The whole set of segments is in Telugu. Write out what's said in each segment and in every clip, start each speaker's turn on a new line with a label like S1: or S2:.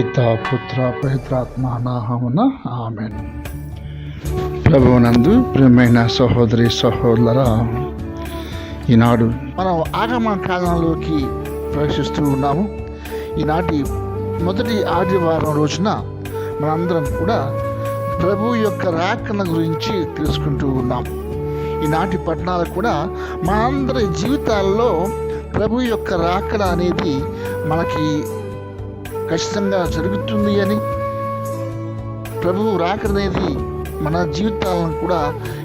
S1: పిత పుత్ర పవిత్రాత్మ నాహమున ఆమెన్. ప్రభువునందు ప్రియమైన సహోదరి సహోదర ఈనాడు
S2: మనం ఆగమ కాలంలోకి ప్రవేశిస్తూ ఉన్నాము. ఈనాటి మొదటి ఆదివారం రోజున మనందరం కూడా ప్రభు యొక్క రాకన గురించి తెలుసుకుంటూ ఉన్నాం. ఈనాటి పట్టణాలు కూడా మనందరి జీవితాల్లో ప్రభు యొక్క రాకడ అనేది మనకి ఖచ్చితంగా జరుగుతుంది అని ప్రభువు రాకడ అనేది మన జీవితాలను కూడా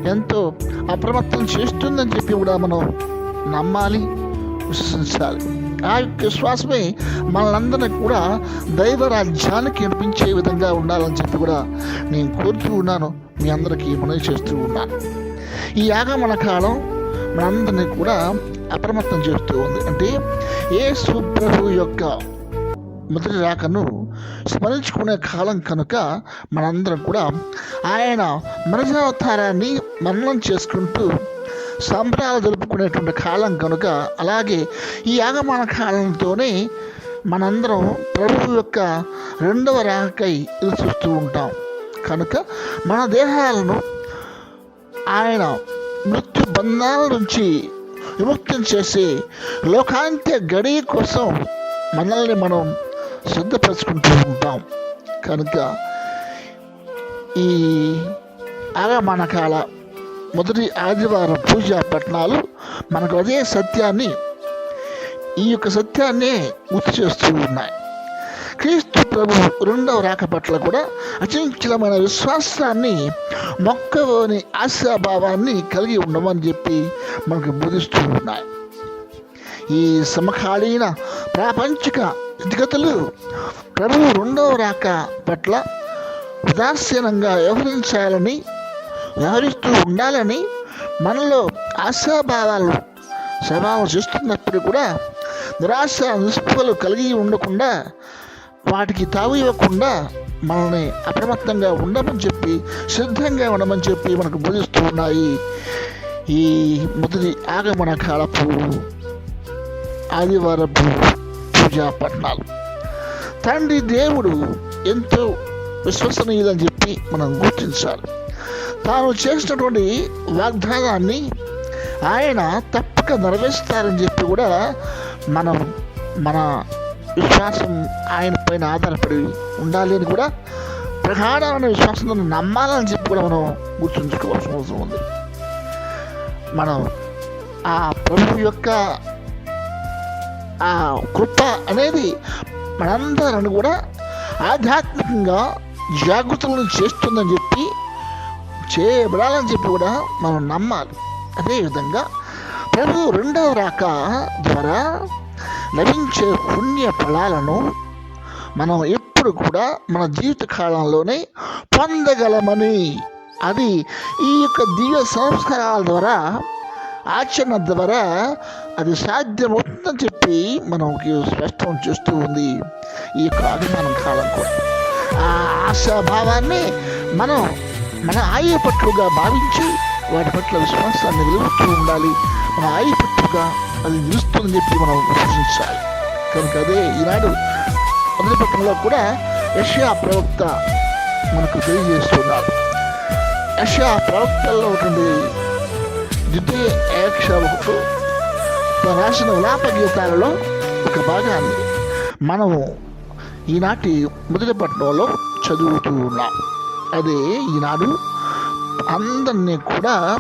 S2: ఎంతో అప్రమత్తం చేస్తుందని చెప్పి కూడా మనం నమ్మాలి విశ్వసించాలి. ఆ యొక్క విశ్వాసమే మనలందరినీ కూడా దైవ రాజ్యానికి అనిపించే విధంగా ఉండాలని చెప్పి కూడా నేను కోరుతూ ఉన్నాను. మీ అందరికీ మనవి చేస్తూ ఉన్నాను. ఈ ఆగమన కాలం మనందరినీ కూడా అప్రమత్తం చేస్తూ ఉంది. అంటే ఏ సుప్రభు యొక్క మొదటి రాకను స్మరించుకునే కాలం కనుక మనందరం కూడా ఆయన మరజావతారాన్ని మరణం చేసుకుంటూ సంబరాలు జరుపుకునేటువంటి కాలం కనుక అలాగే ఈ ఆగమన కాలంతోనే మనందరం ప్రభు యొక్క రెండవ రాకై ఎదురు చూస్తూ ఉంటాం. కనుక మన దేహాలను ఆయన మృత్యు బంధాల నుంచి విముక్తం చేసి లోకాంత్య గడి కోసం మనల్ని మనం సిద్ధపరచుకుంటూ ఉంటాం. కనుక ఈ ఆగమనకాల మొదటి ఆదివారం పూజా పట్టణాలు మనకు అదే సత్యాన్ని ఈ యొక్క సత్యాన్ని గుర్తు చేస్తూ ఉన్నాయి. క్రీస్తు ప్రభు రెండవ రాక పట్ల కూడా అచంచలమైన విశ్వాసాన్ని మొక్కలోని ఆశాభావాన్ని కలిగి ఉండమని చెప్పి మనకు బోధిస్తూ ఉన్నాయి. ఈ సమకాలీన ప్రాపంచిక స్థితిగతులు ప్రభు రెండవ రాక పట్ల ఉదాసీనంగా వ్యవహరించాలని వ్యవహరిస్తూ ఉండాలని మనలో ఆశాభావాలు స్వభావం చేస్తున్నప్పుడు కూడా నిరాశ నిస్పలు కలిగి ఉండకుండా వాటికి తావు ఇవ్వకుండా మనల్ని అప్రమత్తంగా ఉండమని చెప్పి సిద్ధంగా ఉండమని చెప్పి మనకు బోధిస్తూ ఉన్నాయి ఈ మొదటి ఆగమన కాలపు ఆదివారపు పట్టణాలు తండ్రి దేవుడు ఎంతో విశ్వసనీయులని చెప్పి మనం గుర్తించాలి. తాను చేసినటువంటి వాగ్దానాన్ని ఆయన తప్పక నెరవేరుస్తారని చెప్పి కూడా మనం మన విశ్వాసం ఆయన పైన ఆధారపడి ఉండాలి అని కూడా ప్రగాఢమైన విశ్వాసంతో నమ్మాలని చెప్పి కూడా మనం గుర్తుంచుకోవాల్సిన అవసరం ఉంది. మనం ఆ ప్రభు యొక్క ఆ కృప అనేది మనందరిని కూడా ఆధ్యాత్మికంగా జాగృతులను చేస్తుందని చెప్పి చేయబడాలని చెప్పి కూడా మనం నమ్మాలి. అదేవిధంగా ప్రభు రెండవ రాక ద్వారా లభించే పుణ్య ఫలాలను మనం ఎప్పుడు కూడా మన జీవిత కాలంలోనే పొందగలమని అది ఈ యొక్క దివ్య సంస్కారాల ద్వారా ఆచరణ ద్వారా అది సాధ్యమవుతుందని చెప్పి మనకి స్పష్టం చేస్తూ ఉంది. ఈ యొక్క అభిమానం కాలం కూడా. ఆ ఆశాభావాన్ని మనం మన ఆయుపట్టుగా భావించి వాటి పట్ల విశ్వాసాన్ని నిలుపుతూ ఉండాలి. మన ఆయుపట్టుగా అది నిలుస్తుందని చెప్పి మనం విశ్వసించాలి. కనుక అదే ఈనాడు మొదటి పట్టణంలో కూడా యష్యా ప్రవక్త మనకు తెలియజేస్తున్నారు. యష్యా ప్రవక్తల్లో ఉన్నటువంటి ద్వితీయ ఏక్షకు రాసిన విలాప గీతాలలో ఒక భాగాన్ని మనము ఈనాటి మొదటి చదువుతూ ఉన్నాం. అదే ఈనాడు అందరినీ కూడా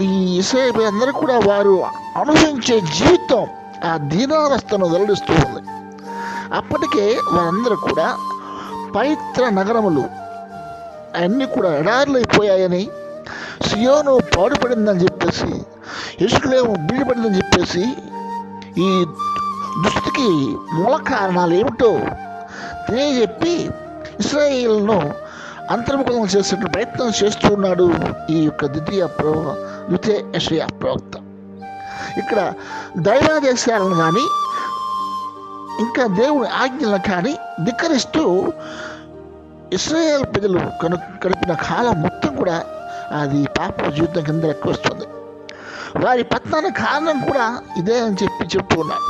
S2: ఈ ఇసైపై అందరూ కూడా వారు అనుభవించే జీవితం ఆ దీనావస్థను వెల్లడిస్తూ ఉంది. అప్పటికే వారందరూ కూడా పవిత్ర నగరములు అన్నీ కూడా ఎడారులైపోయాయని సియోను పాడుపడిందని చెప్పేసి ఇసుకలేమో బీడిపడిందని చెప్పేసి ఈ దుస్థితికి మూల కారణాలు ఏమిటో తెలియజెప్పి ఇస్రాయిల్ను అంతర్ముఖం చేసే ప్రయత్నం చేస్తున్నాడు ఈ యొక్క ద్వితీయ ప్రవ ద్వితీయ యశ్వయ ప్రవక్త. ఇక్కడ దైవాదేశాలను కానీ ఇంకా దేవుని ఆజ్ఞలను కానీ ధిక్కరిస్తూ ఇస్రాయేల్ ప్రజలు కను గడిపిన కాలం మొత్తం కూడా అది పాప జీవితం కింద ఎక్కువ వస్తుంది వారి పతనానికి కారణం కూడా ఇదే అని చెప్పి చెప్తున్నాడు ఉన్నారు.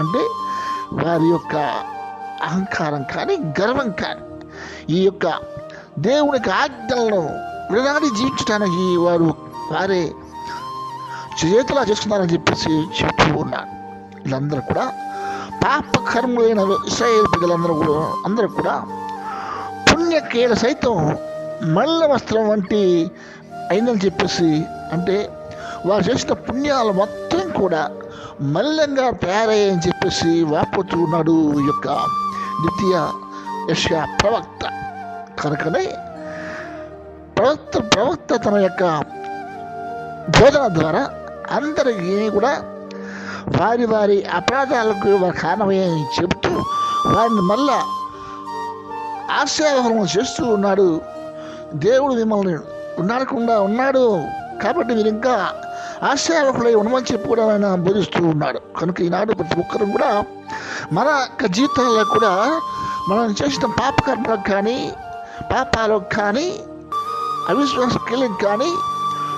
S2: అంటే వారి యొక్క అహంకారం కానీ గర్వం కానీ ఈ యొక్క దేవునికి ఆజ్ఞలను వినాడి జీవించడానికి వారు వారే చేతులా చేస్తున్నారని చెప్పేసి చెప్తూ ఉన్నాడు వీళ్ళందరూ కూడా పాప కర్ములైన ఇస్రాయేల్ ప్రజలందరూ కూడా అందరూ కూడా పుణ్యక్రియలు సైతం మల్ల వస్త్రం వంటి అయిందని చెప్పేసి అంటే వారు చేసిన పుణ్యాలు మొత్తం కూడా మల్లంగా తయారయ్యని చెప్పేసి వాపోతూ ఉన్నాడు ఈ యొక్క ద్వితీయ యష్యా ప్రవక్త. కనుకనే ప్రవక్త ప్రవక్త తన యొక్క బోధన ద్వారా అందరికీ కూడా వారి వారి అపరాధాలకు వారి కారణమయ్యని చెబుతూ వారిని మళ్ళా ఆశావహనం చేస్తూ ఉన్నాడు. దేవుడు మిమ్మల్ని ఉన్నాడకుండా ఉన్నాడు. కాబట్టి మీరు ఇంకా ఆశావహులై ఉండమని చెప్పి కూడా ఆయన బోధిస్తూ ఉన్నాడు. కనుక ఈనాడు ప్రతి ఒక్కరు కూడా మన యొక్క జీవితాల్లో కూడా మనం చేసిన పాపకర్మలకు కానీ పాపాలకు కానీ అవిశ్వాస క్రియలకు కానీ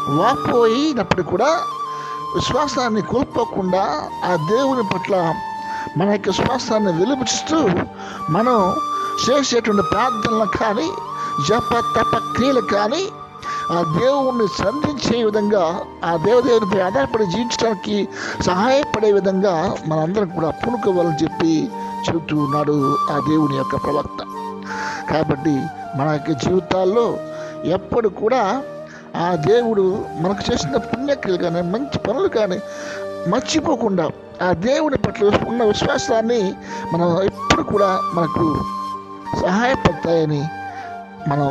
S2: వాపోయినప్పుడు కూడా విశ్వాసాన్ని కోల్పోకుండా ఆ దేవుని పట్ల మన యొక్క విశ్వాసాన్ని వెలుపుచిస్తూ మనం చేసేటువంటి ప్రార్థనలు కానీ జప తప క్రియలు కానీ ఆ దేవుణ్ణి సంధించే విధంగా ఆ దేవదేవునిపై ఆధారపడి జీవించడానికి సహాయపడే విధంగా మనందరం కూడా పూనుకోవాలని చెప్పి చెబుతూ ఉన్నాడు ఆ దేవుని యొక్క ప్రవక్త. కాబట్టి మన యొక్క జీవితాల్లో ఎప్పుడు కూడా ఆ దేవుడు మనకు చేసిన పుణ్యక్రియలు కానీ మంచి పనులు కానీ మర్చిపోకుండా ఆ దేవుని పట్ల ఉన్న విశ్వాసాన్ని మనం ఎప్పుడు కూడా మనకు సహాయపడతాయని మనం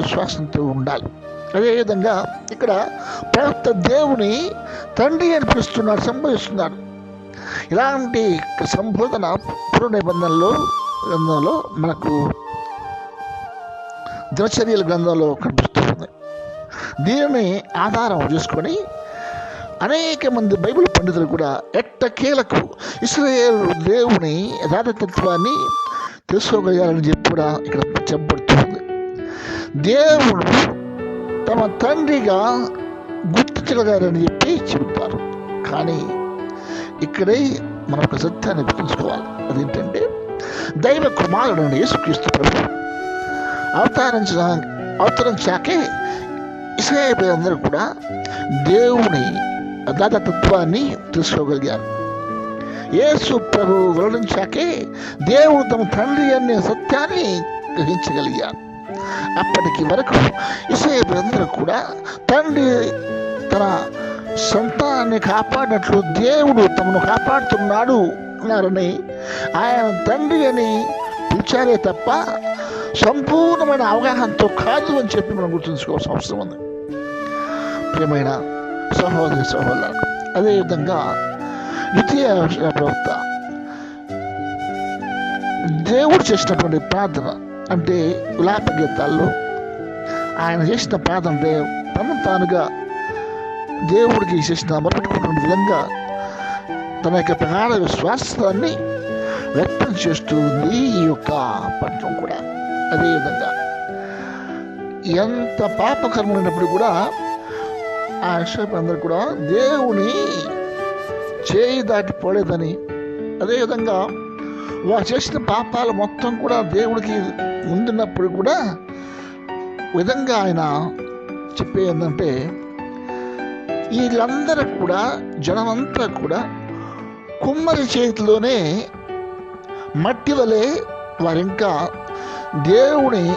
S2: విశ్వాసంతో ఉండాలి. అదేవిధంగా ఇక్కడ ప్రవక్త దేవుని తండ్రి అని పిలుస్తున్నారు సంబోధిస్తున్నాడు ఇలాంటి సంబోధన పూర్వ నిబంధనలో గ్రంథంలో మనకు దినచర్యల గ్రంథంలో కనిపిస్తుంది దీనిని ఆధారం చేసుకొని అనేక మంది బైబిల్ పండితులు కూడా ఎట్టకేలకు ఇస్రాయేల్ దేవుని యథార్థత్వాన్ని తెలుసుకోగలిగారని చెప్పి కూడా ఇక్కడ చెప్పబడుతుంది దేవుడు తమ తండ్రిగా గుర్తించగలిగారని చెప్పి చెబుతారు. కానీ ఇక్కడే మనం ఒక సత్యాన్ని తెలుసుకోవాలి అదేంటంటే దైవ కుమారుడు యేసుక్రీస్తు ప్రభు అవతరించిన అవతరించాకే ఇస్రాయేల్ అందరూ కూడా దేవుని దాతత్వాన్ని తెలుసుకోగలిగారు. యేసు ప్రభు వెల్లడించాకే దేవుడు తమ తండ్రి అనే సత్యాన్ని గ్రహించగలిగారు. అప్పటికి వరకు ఇస్రాయేల్ అందరూ కూడా తండ్రి తన సంతానాన్ని కాపాడినట్లు దేవుడు తమను కాపాడుతున్నాడు అన్నారని ఆయన తండ్రి అని పిలిచారే తప్ప సంపూర్ణమైన అవగాహనతో కాదు అని చెప్పి మనం గుర్తుంచుకోవాల్సిన అవసరం ఉంది. ప్రియమైన సహోదరి సహోదరు అదేవిధంగా ద్వితీయ ప్రవక్త దేవుడు చేసినటువంటి ప్రార్థన అంటే విలాప గీతాల్లో ఆయన చేసిన పాదం అంటే తను తానుగా దేవుడికి చేసిన మొరపెట్టుకున్న విధంగా తన యొక్క ప్రాణ విశ్వాసాన్ని వ్యక్తం చేస్తూ ఉంది ఈ యొక్క పట్టణం కూడా. అదేవిధంగా ఎంత పాపకరమైనప్పుడు కూడా ఆ అందరూ కూడా దేవుని చేయి దాటిపోలేదని. అదేవిధంగా వారు చేసిన పాపాలు మొత్తం కూడా దేవుడికి ఉండినప్పుడు కూడా విధంగా ఆయన చెప్పే ఏంటంటే వీళ్ళందరూ కూడా జనమంతా కూడా కుమ్మరి చేతిలోనే మట్టి వలె వారింకా దేవుని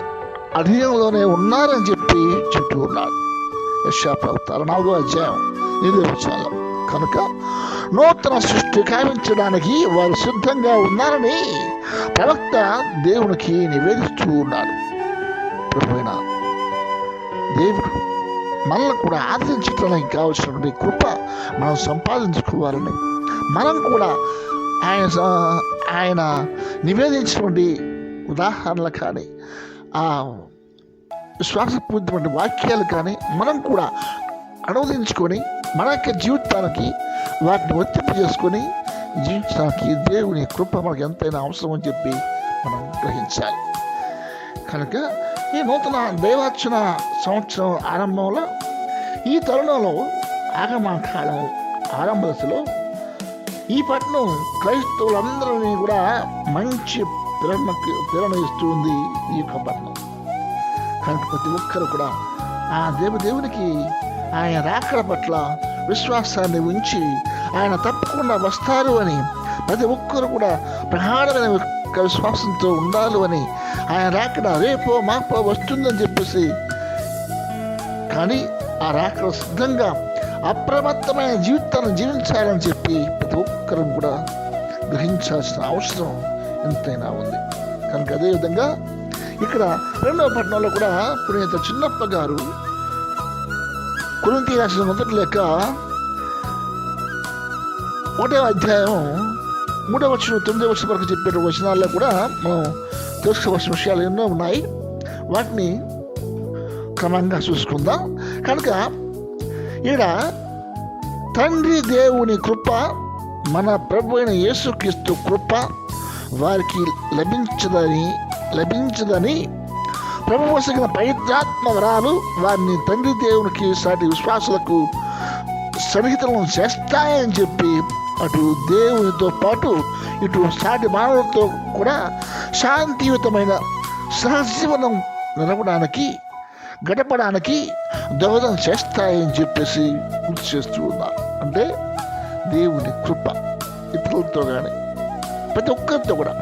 S2: అధీనంలోనే ఉన్నారని చెప్పి చెప్తూ ఉన్నారు. యశాప్రవక్త నాలుగో అధ్యాయం ఇది వచ్చాను కనుక నూతన సృష్టి కావించడానికి వారు సిద్ధంగా ఉన్నారని ప్రవక్త దేవునికి నివేదిస్తూ ఉన్నారు. ప్రభువైన దేవుడు మనల్ని కూడా ఆదరించడానికి కావాల్సినటువంటి కృప మనం సంపాదించుకోవాలని మనం కూడా ఆయన ఆయన నివేదించినటువంటి ఉదాహరణలు కానీ ఆ విశ్వాసపూరితమైన వాక్యాలు కానీ మనం కూడా అనువదించుకొని మన యొక్క జీవితానికి వాటిని వర్తింపు చేసుకొని జీవించడానికి దేవుని కృప మనకు ఎంతైనా అవసరం అని చెప్పి మనం గ్రహించాలి. కనుక ఈ నూతన దైవార్చన సంవత్సరం ఆరంభంలో ఈ తరుణంలో ఆగమ కాలం ఆరంభ దశలో ఈ పట్టణం క్రైస్తవులందరినీ కూడా మంచి ప్రేరణకి ప్రేరణ ఇస్తుంది ఈ యొక్క పట్టణం. కనుక ప్రతి ఒక్కరు కూడా ఆ దేవదేవునికి ఆయన రాకడ పట్ల విశ్వాసాన్ని ఉంచి ఆయన తప్పకుండా వస్తారు అని ప్రతి ఒక్కరు కూడా ప్రగాఢమైన విశ్వాసంతో ఉండాలి అని ఆయన రాకడ రేపో మాపో వస్తుందని చెప్పేసి కానీ ఆ రాకడ సిద్ధంగా అప్రమత్తమైన జీవితాన్ని జీవించాలని చెప్పి ప్రతి ఒక్కరూ కూడా గ్రహించాల్సిన అవసరం ఎంతైనా ఉంది. కనుక అదేవిధంగా ఇక్కడ రెండవ పట్టణంలో కూడా పుణ్యత చిన్నప్ప గారు కురింతి రాసిన మొదటి లెక్క ఒకటో అధ్యాయం మూడవ వచ్చిన తొమ్మిదో వచ్చిన వరకు చెప్పిన వచనాల్లో కూడా మనం తెలుసుకోవాల్సిన విషయాలు ఎన్నో ఉన్నాయి. వాటిని క్రమంగా చూసుకుందాం. కనుక ఈడ తండ్రి దేవుని కృప మన ప్రభు అయిన యేసుక్రీస్తు కృప వారికి లభించదని లభించదని ప్రభు వసగిన వారిని తండ్రి దేవునికి సాటి విశ్వాసులకు సన్నిహితులను చేస్తాయని చెప్పి అటు దేవునితో పాటు ఇటు సాటి మానవులతో కూడా శాంతియుతమైన సహజీవనం నిలవడానికి గడపడానికి దోహదం చేస్తాయని చెప్పేసి గుర్తు చేస్తూ ఉన్నారు. అంటే దేవుని కృప ఇతరులతో కానీ ప్రతి ఒక్కరితో కూడా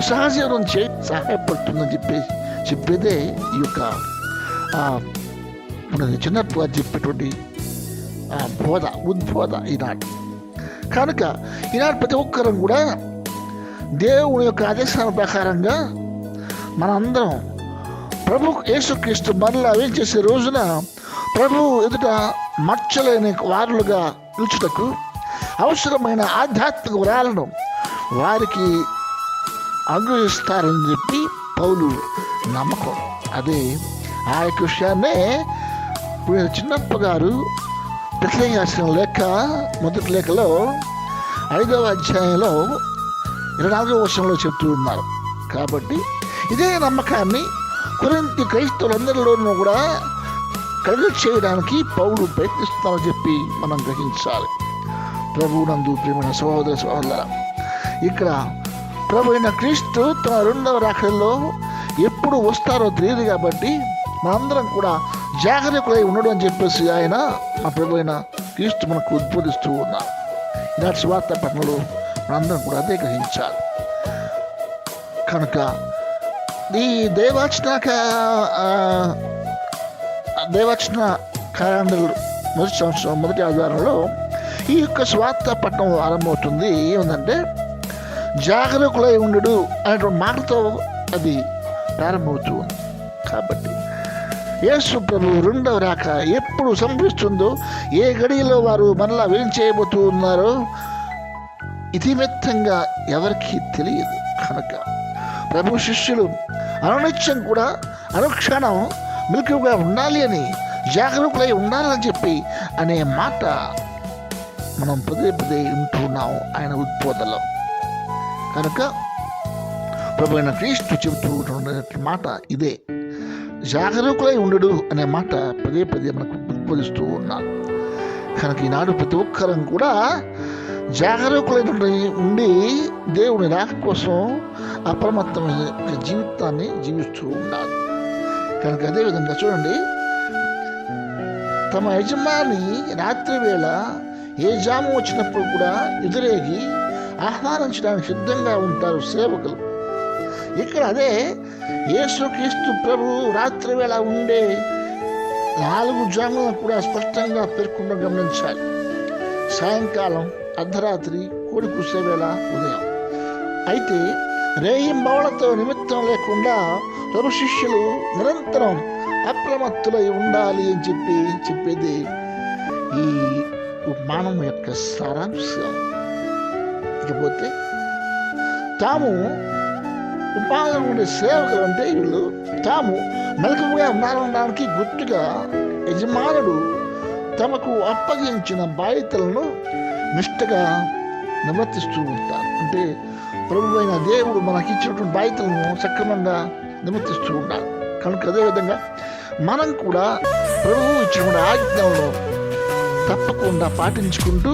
S2: సహజీవనం చే సహాయపడుతుందని చెప్పేసి చెప్పేదే ఈ యొక్క ఆ, మన చిన్నప్పుడు వారు చెప్పేటువంటి బోధ ఉద్బోధ ఈనాడు. కనుక ఈనాడు ప్రతి ఒక్కరం కూడా దేవుని యొక్క ఆదేశాల ప్రకారంగా మనందరం ప్రభు యేసుక్రీస్తు మరలా ఏం చేసే రోజున ప్రభు ఎదుట మర్చలేని వారులుగా నిలుచుటకు అవసరమైన ఆధ్యాత్మిక వరాలను వారికి అనుగ్రహిస్తారని చెప్పి పౌలు నమ్మకం. అదే ఆ యొక్క విషయాన్నే ఇప్పుడు చిన్నప్ప గారు ప్రసంగాసిన లేఖ మొదటి లేఖలో ఐదవ అధ్యాయంలో ఇరవై నాలుగవ వర్షంలో చెప్తూ ఉన్నారు. కాబట్టి ఇదే నమ్మకాన్ని కొరింతి క్రైస్తవులందరిలోనూ కూడా కలుగు చేయడానికి పౌలు ప్రయత్నిస్తున్నారని చెప్పి మనం గ్రహించాలి. ప్రభువునందు ప్రేమ సహోదర సహోదర ఇక్కడ ప్రభు అయిన క్రీస్తు తన రెండవ రాఖల్లో ఎప్పుడు వస్తారో తెలియదు కాబట్టి మనందరం కూడా జాగ్రత్తలై ఉండడం అని చెప్పేసి ఆయన మా ప్రభు అయిన క్రీస్తు మనకు ఉద్బోధిస్తూ ఉన్నారు. ఇలాంటి స్వార్థ పట్టణంలో మనందరం కూడా అదే గ్రహించాలి. కనుక ఈ దేవాచన దేవచన క్యాలెండర్ మొదటి సంవత్సరం మొదటి ఆధారంలో ఈ యొక్క స్వార్థ పట్టణం ఆరంభమవుతుంది. ఏముందంటే జాగరూకులై ఉండడు అనేటువంటి మాటతో అది ప్రారంభమవుతూ ఉంది. కాబట్టి యేసు ప్రభు రెండవ రాక ఎప్పుడు సంభవిస్తుందో ఏ గడియలో వారు మనలా ఏం చేయబోతూ ఉన్నారో ఇతిమెత్తంగా ఎవరికీ తెలియదు. కనుక ప్రభు శిష్యులు అనునిత్యం కూడా అనుక్షణం మెలకుగా ఉండాలి అని జాగరూకులై ఉండాలని చెప్పి అనే మాట మనం పదే పదే వింటున్నాం ఆయన ఉద్బోధలో కనుక ప్రభు అయిన క్రీస్తు చెబుతూ మాట ఇదే. జాగరూకులై ఉండడు అనే మాట పదే పదే మనకు ఉద్బోధిస్తూ ఉన్నారు కనుక ఈనాడు ప్రతి ఒక్కరం కూడా జాగరూకులైన ఉండి దేవుని రాక కోసం అప్రమత్తమైన జీవితాన్ని జీవిస్తూ ఉండాలి. కనుక అదేవిధంగా చూడండి. తమ యజమాని రాత్రి వేళ ఏ జాము వచ్చినప్పుడు కూడా ఎదురేగి ఆహ్వానించడానికి సిద్ధంగా ఉంటారు సేవకులు. ఇక్కడ అదే యేసుక్రీస్తు ప్రభు రాత్రి వేళ ఉండే నాలుగు జాములను కూడా స్పష్టంగా పేర్కొండ గమనించాలి. సాయంకాలం అర్ధరాత్రి కోడి కుసే వేళ ఉదయం. అయితే రేయింబవలతో నిమిత్తం లేకుండా ప్రభు శిష్యులు నిరంతరం అప్రమత్తులై ఉండాలి అని చెప్పి చెప్పేది ఈ ఉపమానం యొక్క సారాంశం. ఇకపోతే తాము ఉపాధం ఉండే సేవకులు అంటే వీళ్ళు. తాము మెలకుగా ఉన్నారనడానికి గుర్తుగా యజమానుడు తమకు అప్పగించిన బాధ్యతలను నిష్టగా నివర్తిస్తూ ఉంటారు. అంటే ప్రభు అయిన దేవుడు మనకి ఇచ్చినటువంటి బాధ్యతలను సక్రమంగా నివర్తిస్తూ ఉండాలి కనుక అదేవిధంగా మనం కూడా ప్రభువు ఇచ్చినటువంటి ఆజ్ఞలను తప్పకుండా పాటించుకుంటూ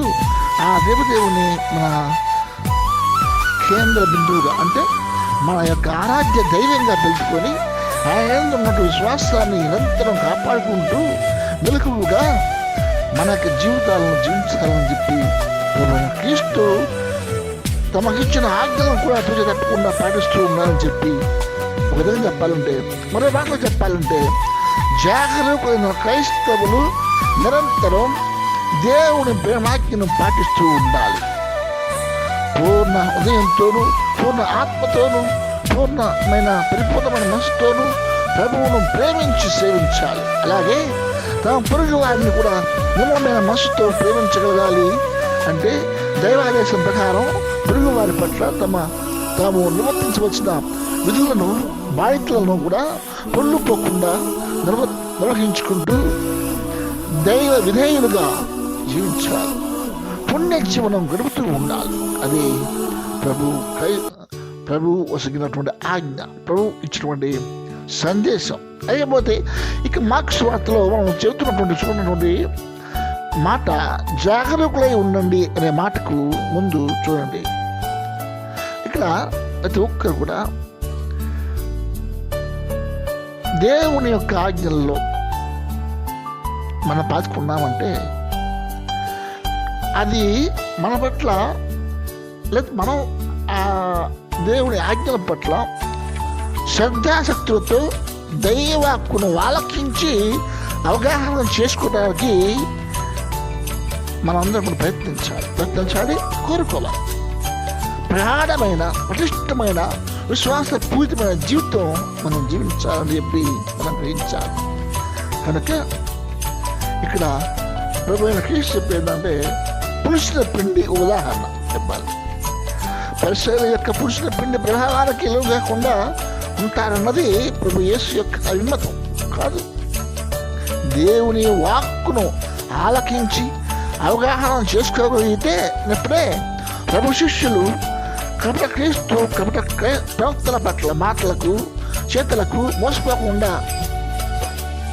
S2: ఆ దేవదేవుని మన కేంద్ర బిందువుగా అంటే మన యొక్క ఆరాధ్య దైవంగా పెంచుకొని ఆయన యందు ఉన్నటువంటి విశ్వాసాన్ని నిరంతరం కాపాడుకుంటూ మెలకువగా మన యొక్క జీవితాలను జీవించాలని చెప్పి క్రీస్తు తమకిచ్చిన ఆజ్ఞలను కూడా తూచ తప్పకుండా పాటిస్తూ ఉన్నారని చెప్పి ఒక విధంగా చెప్పాలంటే మరో మాటలు చెప్పాలంటే జాగరూకులైన క్రైస్తవులు నిరంతరం దేవుని ప్రేమాజ్ఞను పాటిస్తూ ఉండాలి. పూర్ణ హృదయంతోనూ పూర్ణ ఆత్మతోనూ పూర్ణమైన పరిపూర్ణమైన మనసుతోనూ ప్రభువును ప్రేమించి సేవించాలి. అలాగే తమ పొరుగు వారిని కూడా నిమ్మమైన మనసుతో ప్రేమించగలగాలి అంటే దైవాదేశం ప్రకారం పొరుగు వారి పట్ల తమ తాము నివర్తించవలసిన విధులను బాధితులను కూడా పొల్లు పోకుండా నిర్వ నిర్వహించుకుంటూ దైవ విధేయులుగా జీవించాలి. పుణ్య జీవనం గడుపుతూ ఉండాలి. అది ప్రభు ప్రభు వసగినటువంటి ఆజ్ఞ ప్రభు ఇచ్చినటువంటి సందేశం. అయిపోతే ఇక మార్క్స్ వార్తలో మనం చెబుతున్నటువంటి చూడటువంటి మాట జాగరూకులై ఉండండి అనే మాటకు ముందు చూడండి. ఇక్కడ ప్రతి ఒక్కరు కూడా దేవుని యొక్క ఆజ్ఞల్లో మనం పాతుకున్నామంటే అది మన పట్ల లేదు మనం ఆ దేవుని ఆజ్ఞల పట్ల శ్రద్ధాశక్తులతో దైవాక్కును వాళ్ళకించి అవగాహన చేసుకోవడానికి మనందరం కూడా ప్రయత్నించాలి. ప్రయత్నించాలి కోరుకోవాలి. ప్రగాఢమైన పటిష్టమైన విశ్వాసపూరితమైన జీవితం మనం జీవించాలని చెప్పి మనం గ్రహించాలి. కనుక ఇక్కడ ప్రభు క్రీస్తు పురుషుల పిండి ఉదాహరణ చెప్పాలి. పరిశ్రమ యొక్క పులుసిన పిండి ప్రహార ఎలుగు కాకుండా ఉంటారన్నది ప్రభు యేసు యొక్క అభిమతం. కాదు. దేవుని వాక్కును ఆలకించి అవగాహన చేసుకోగలిగితే ఇప్పుడే ప్రభు శిష్యులు కపట క్రీస్తు కపట ప్రవక్తల పట్ల మాటలకు చేతులకు మోసపోకుండా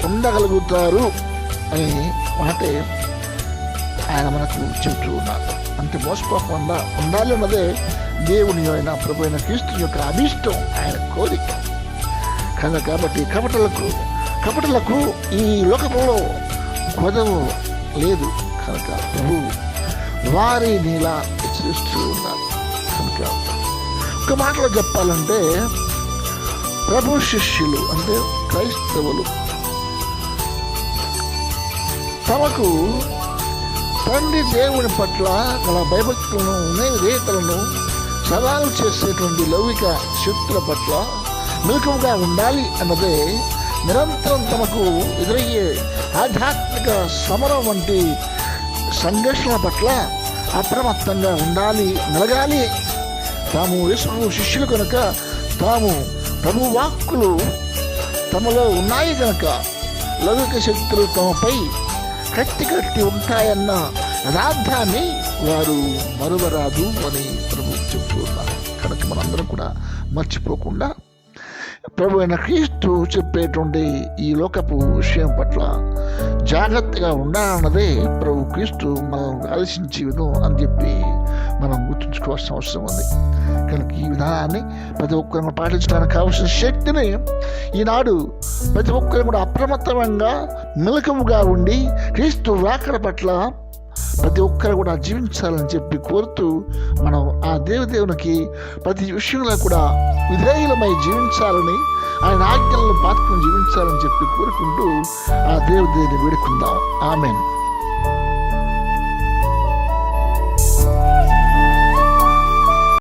S2: ఉండగలుగుతారు అని మాటే ఆయన మనకు చెబుతూ ఉన్నారు. అంటే మోసపోకుండా ఉండాలి అన్నదే దేవుని అయిన ప్రభు అయిన క్రీస్తు యొక్క అభిష్టం ఆయన కోరిక. కనుక కాబట్టి కపటలకు కపటలకు ఈ లోకంలో కొదవు లేదు. కనుక ప్రభు వారి నీలా హెచ్చరిస్తూ ఉన్నారు. కనుక ఒక మాటలో చెప్పాలంటే ప్రభు శిష్యులు అంటే క్రైస్తవులు తమకు తండ్రి దేవుని పట్ల గల భయభక్తులను విధేయతలను సవాలు చేసేటువంటి లౌకిక శక్తుల పట్ల మిలకముగా ఉండాలి అన్నదే నిరంతరం తమకు ఎదురయ్యే ఆధ్యాత్మిక సమరం వంటి సంఘర్షణ పట్ల అప్రమత్తంగా ఉండాలి మెలగాలి. తాము యేసు శిష్యులు కనుక తాము ప్రభు వాక్కులు తమలో ఉన్నాయి కనుక లౌకిక శక్తులు తమపై కట్టి ఉంటాయన్న యథార్థాన్ని వారు మరువరాదు అని ప్రభు చెప్తూ ఉన్నారు. కనుక మనందరం కూడా మర్చిపోకుండా ప్రభు అయిన క్రీస్తు చెప్పేటువంటి ఈ లోకపు విషయం పట్ల జాగ్రత్తగా ఉండాలన్నదే ప్రభు క్రీస్తు మనం ఆలోచించి అని చెప్పి మనం గుర్తుంచుకోవాల్సిన అవసరం ఉంది. కనుక ఈ విధానాన్ని ప్రతి ఒక్కరు పాటించడానికి కావాల్సిన శక్తిని ఈనాడు ప్రతి ఒక్కరు కూడా అప్రమత్తమంగా మెలకువగా ఉండి క్రీస్తు రాకడ పట్ల ప్రతి ఒక్కరు కూడా జీవించాలని చెప్పి కోరుతూ మనం ఆ దేవదేవునికి ప్రతి విషయంలో కూడా విధేయులమై జీవించాలని ఆయన ఆజ్ఞలను పాతుకుని జీవించాలని చెప్పి కోరుకుంటూ ఆ దేవదేవుని వేడుకుందాం. ఆమెను.